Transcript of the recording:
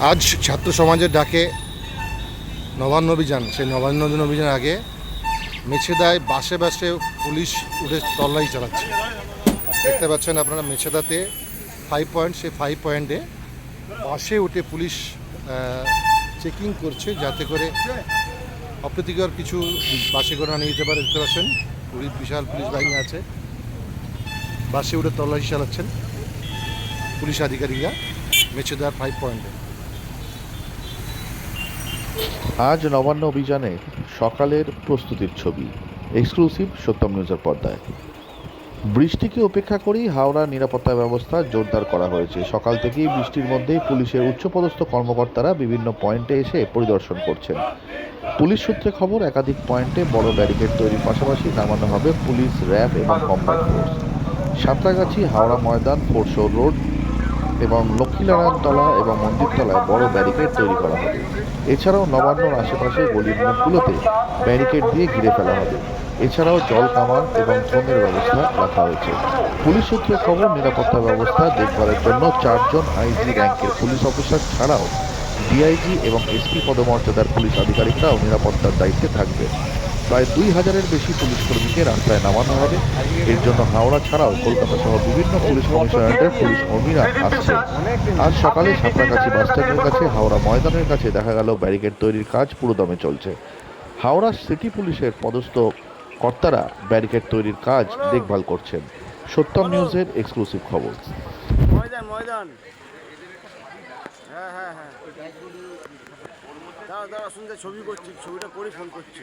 আজ ছাত্র সমাজের ডাকে নবান্ন অভিযান। সেই নবান্ন অভিযান আগে মেছেদায় বাসে বাসে পুলিশ উঠে তল্লাশি চালাচ্ছে। দেখতে পাচ্ছেন আপনারা মেছেদাতে ফাইভ পয়েন্ট সেই ফাইভ পয়েন্টে বাসে উঠে পুলিশ চেকিং করছে যাতে করে অপ্রীতিকর কিছু বাসে করে নিয়ে যেতে পারে। দেখতে পাচ্ছেন, পুলিশ বিশাল পুলিশ বাহিনী আছে। বাসে উঠে তল্লাশি চালাচ্ছেন পুলিশ আধিকারিকরা মেছেদার ফাইভ পয়েন্টে আজ নবান্ন অভিযানে সকালের প্রস্তুতির ছবি এক্সক্লুসিভ সত্যম নিউজের পর্দায়। বৃষ্টিকে উপেক্ষা করেই হাওড়ার নিরাপত্তা ব্যবস্থা জোরদার করা হয়েছে। সকাল থেকেই বৃষ্টির মধ্যেই পুলিশের উচ্চপদস্থ কর্মকর্তারা বিভিন্ন পয়েন্টে এসে পরিদর্শন করছেন। পুলিশ সূত্রে খবর, একাধিক পয়েন্টে বড় ব্যারিকেড তৈরির পাশাপাশি নামানো হবে পুলিশ র্যাব এবং combine force Santragachhi Howrah Maidan, foreshore road এবং লক্ষ্মীনারায়ণতলা এবং মন্দিরতলায় বড় ব্যারিকেড তৈরি করা হবে। এছাড়াও নবান্নর আশেপাশে গলির মুখগুলোতে ব্যারিকেড দিয়ে ঘিরে ফেলা হবে। এছাড়াও জল কামান এবং ড্রোনের ব্যবস্থা রাখা হয়েছে। পুলিশ সূত্রে খবর, নিরাপত্তা ব্যবস্থা দেখভালের জন্য চারজন আইজি র্যাঙ্কের পুলিশ অফিসার ছাড়াও ডিআইজি এবং এসপি পদমর্যাদার পুলিশ আধিকারিকরাও নিরাপত্তার দায়িত্বে থাকবেন প্রায় দুই হাজারের বেশি পুলিশ কর্মীকে রাস্তায় নামানো হবে। এর জন্য হাওড়া ছাড়াও কলকাতা সহ বিভিন্ন পুলিশ কমিশনারেটের পুলিশ কর্মীরা আসছে। আজ সকালে সাঁতরাগাছি বাস স্ট্যান্ডের কাছে, হাওড়া ময়দানের কাছে দেখা গেল ব্যারিকেড তৈরির কাজ পুরোদমে চলছে। হাওড়া সিটি পুলিশের পদস্থ কর্তারা ব্যারিকেড তৈরির কাজ দেখভাল করছেন। সত্যম নিউজের এক্সক্লুসিভ খবর। ময়দান ময়দান। হ্যাঁ হ্যাঁ হ্যাঁ। দাঁড়া দাঁড়া শুনতে ছবি করছি ছবিটা করে ফোন করছি।